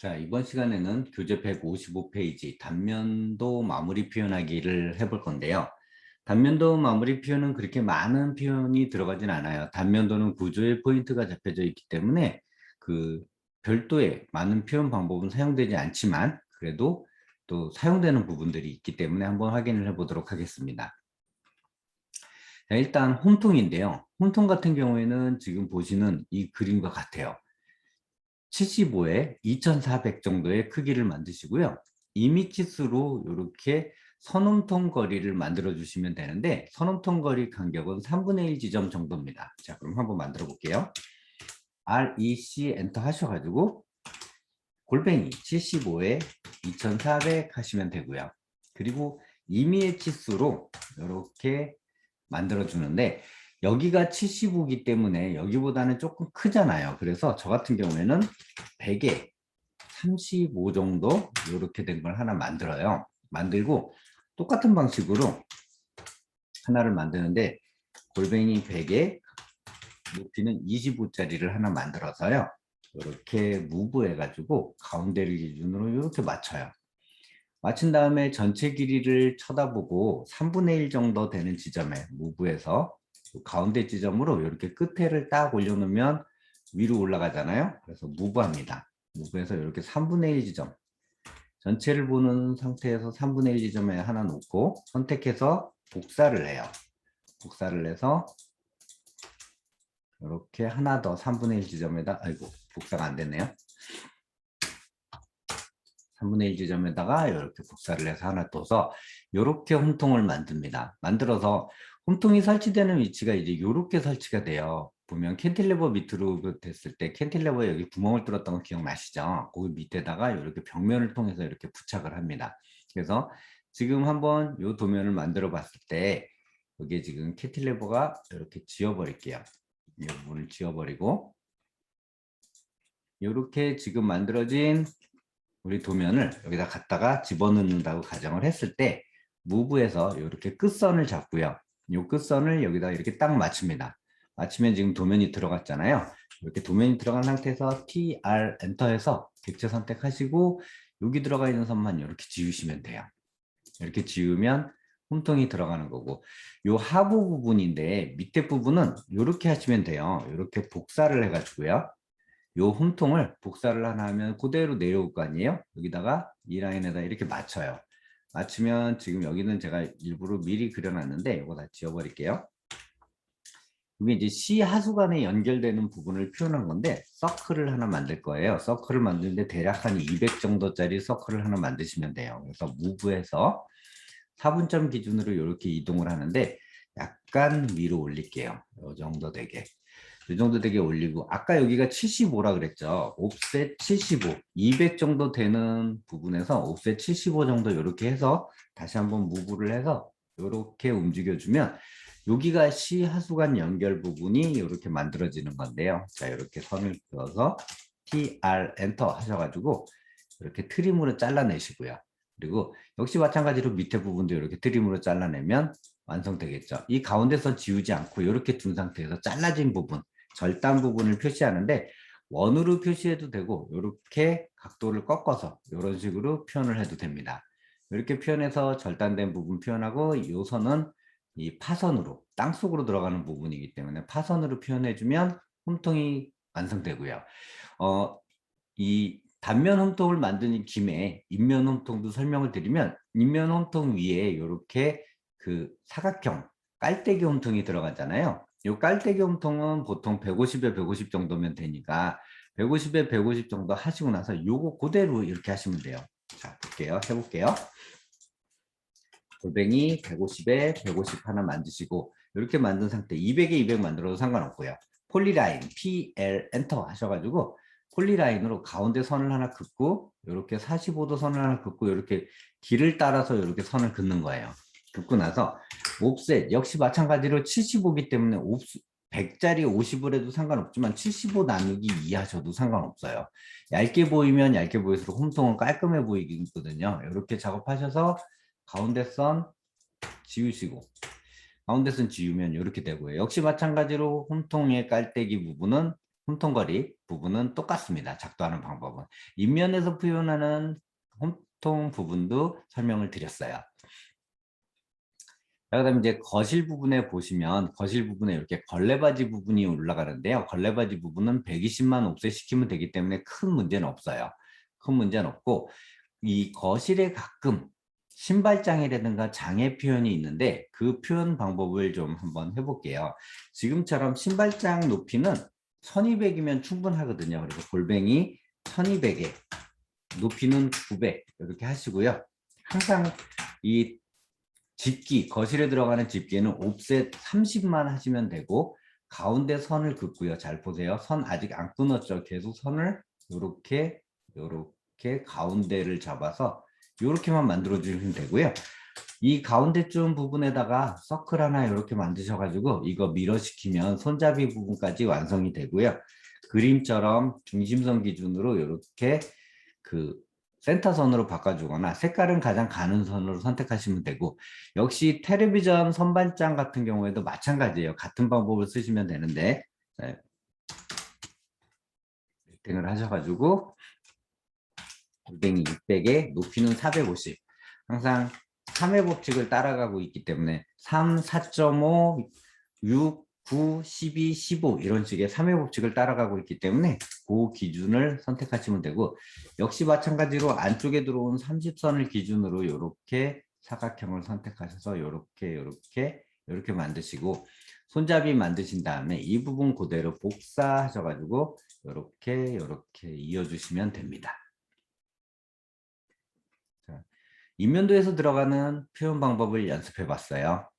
자, 이번 시간에는 교재 155페이지 단면도 마무리 표현하기를 해볼 건데요. 단면도 마무리 표현은 그렇게 많은 표현이 들어가진 않아요. 단면도는 구조의 포인트가 잡혀져 있기 때문에 그 별도의 많은 표현 방법은 사용되지 않지만 그래도 또 사용되는 부분들이 있기 때문에 한번 확인을 해보도록 하겠습니다. 자, 일단 홈통인데요. 홈통 같은 경우에는 지금 보시는 이 그림과 같아요. 75에 2400 정도의 크기를 만드시고요. 이미치수로 이렇게 선홈통 거리를 만들어 주시면 되는데 선홈통 거리 간격은 3분의 1 지점 정도입니다. 자 그럼 한번 만들어 볼게요. REC 엔터 하셔가지고 골뱅이 75에 2400 하시면 되고요. 그리고 임의의 치수로 이렇게 만들어 주는데 여기가 75기 때문에 여기보다는 조금 크잖아요. 그래서 저 같은 경우에는 100에 35 정도 이렇게 된 걸 하나 만들어요. 만들고 똑같은 방식으로 하나를 만드는데 골뱅이 100에 높이는 25짜리를 하나 만들어서요. 이렇게 무브해 가지고 가운데를 기준으로 이렇게 맞춰요. 맞춘 다음에 전체 길이를 쳐다보고 3분의 1 정도 되는 지점에 무브해서 가운데 지점으로 이렇게 끝에를 딱 올려놓으면 위로 올라가잖아요. 그래서 무브합니다. 무브해서 이렇게 3분의 1 지점 전체를 보는 상태에서 3분의 1 지점에 하나 놓고 선택해서 복사를 해요. 복사를 해서 이렇게 하나 더 3분의 1 지점에다 아이고 복사가 안 됐네요. 3분의 1 지점에다가 이렇게 복사를 해서 하나 떠서 이렇게 홈통을 만듭니다. 만들어서 홈통이 설치되는 위치가 이제 이렇게 설치가 돼요. 보면 캔틸레버 밑으로 그 됐을 때 캔틸레버에 여기 구멍을 뚫었던 거 기억나시죠? 거기 밑에다가 이렇게 벽면을 통해서 이렇게 부착을 합니다. 그래서 지금 한번 이 도면을 만들어 봤을 때 여기에 지금 캔틸레버가 이렇게 지워버릴게요. 이 부분을 지워버리고 이렇게 지금 만들어진 우리 도면을 여기다 갖다가 집어넣는다고 가정을 했을 때 무브에서 이렇게 끝선을 잡고요. 이 끝선을 여기다 이렇게 딱 맞춥니다. 맞추면 지금 도면이 들어갔잖아요. 이렇게 도면이 들어간 상태에서 TR 엔터해서 객체 선택하시고 여기 들어가 있는 선만 이렇게 지우시면 돼요. 이렇게 지우면 홈통이 들어가는 거고 요 하부 부분인데 밑에 부분은 이렇게 하시면 돼요. 이렇게 복사를 해가지고요. 요 홈통을 복사를 하나 하면 그대로 내려올 거 아니에요? 여기다가 이 라인에다 이렇게 맞춰요. 맞추면 지금 여기는 제가 일부러 미리 그려놨는데 이거 다 지워버릴게요. 이게 이제 C 하수 간에 연결되는 부분을 표현한 건데 서클을 하나 만들 거예요. 서클을 만드는데 대략 한 200 정도짜리 서클을 하나 만드시면 돼요. 그래서 무브해서 4분점 기준으로 이렇게 이동을 하는데 약간 위로 올릴게요. 이 정도 되게. 이 정도 되게 올리고 아까 여기가 75라 그랬죠. 옵셋 75, 200 정도 되는 부분에서 옵셋 75 정도 이렇게 해서 다시 한번 무브를 해서 이렇게 움직여주면 여기가 C 하수관 연결 부분이 이렇게 만들어지는 건데요. 자 이렇게 선을 그어서 TR 엔터 하셔가지고 이렇게 트림으로 잘라내시고요. 그리고 역시 마찬가지로 밑에 부분도 이렇게 트림으로 잘라내면 완성되겠죠. 이 가운데선 지우지 않고 이렇게 둔 상태에서 잘라진 부분 절단 부분을 표시하는데 원으로 표시해도 되고 이렇게 각도를 꺾어서 이런 식으로 표현을 해도 됩니다. 이렇게 표현해서 절단된 부분 표현하고 이 선은 이 파선으로 땅속으로 들어가는 부분이기 때문에 파선으로 표현해주면 홈통이 완성되고요. 어, 이 단면 홈통을 만드는 김에 인면 홈통도 설명을 드리면 인면 홈통 위에 이렇게 그 사각형 깔때기 홈통이 들어가잖아요. 이 깔때기 홈통은 보통 150에 150 정도면 되니까 150에 150 정도 하시고 나서 요거 그대로 이렇게 하시면 돼요. 자, 볼게요. 해볼게요. 골뱅이 150에 150 하나 만드시고 이렇게 만든 상태 200에 200 만들어도 상관없고요. 폴리라인 PL 엔터 하셔가지고 폴리라인으로 가운데 선을 하나 긋고 이렇게 45도 선을 하나 긋고 이렇게 길을 따라서 이렇게 선을 긋는 거예요. 긋고 나서 옵셋 역시 마찬가지로 75기 때문에 100짜리 50을 해도 상관없지만 75 나누기 2 하셔도 상관없어요. 얇게 보이면 얇게 보일수록 홈통은 깔끔해 보이거든요. 이렇게 작업하셔서 가운데 선 지우시고 가운데 선 지우면 이렇게 되고요. 역시 마찬가지로 홈통의 깔때기 부분은 홈통거리 부분은 똑같습니다. 작도하는 방법은. 인면에서 표현하는 홈통 부분도 설명을 드렸어요. 자, 그다음에 이제 거실 부분에 보시면 거실 부분에 이렇게 걸레바지 부분이 올라가는데요. 걸레바지 부분은 120만 옵셋시키면 되기 때문에 큰 문제는 없어요. 큰 문제는 없고 이 거실에 가끔 신발장이라든가 장애 표현이 있는데 그 표현 방법을 좀 한번 해볼게요. 지금처럼 신발장 높이는 1200이면 충분하거든요. 그래서 골뱅이 1200에 높이는 900 이렇게 하시고요. 항상 이 집기, 거실에 들어가는 집기는 옵셋 30만 하시면 되고 가운데 선을 긋고요. 잘 보세요. 선 아직 안 끊었죠. 계속 선을 이렇게 이렇게 가운데를 잡아서 이렇게만 만들어 주시면 되고요. 이 가운데쯤 부분에다가 서클 하나 이렇게 만드셔 가지고 이거 밀어 시키면 손잡이 부분까지 완성이 되고요. 그림처럼 중심선 기준으로 이렇게 그 센터선으로 바꿔주거나 색깔은 가장 가는 선으로 선택하시면 되고 역시 텔레비전 선반장 같은 경우에도 마찬가지예요. 같은 방법을 쓰시면 되는데 네. 를 하셔가지고 골뱅이 600에 높이는 450 항상 3의 법칙을 따라가고 있기 때문에 3, 4.5, 6, 9, 12, 15 이런 식의 3의 법칙을 따라가고 있기 때문에 그 기준을 선택하시면 되고 역시 마찬가지로 안쪽에 들어온 30선을 기준으로 이렇게 사각형을 선택하셔서 이렇게 이렇게 이렇게 만드시고 손잡이 만드신 다음에 이 부분 그대로 복사하셔가지고 이렇게 이렇게 이어주시면 됩니다. 자, 인면도에서 들어가는 표현 방법을 연습해 봤어요.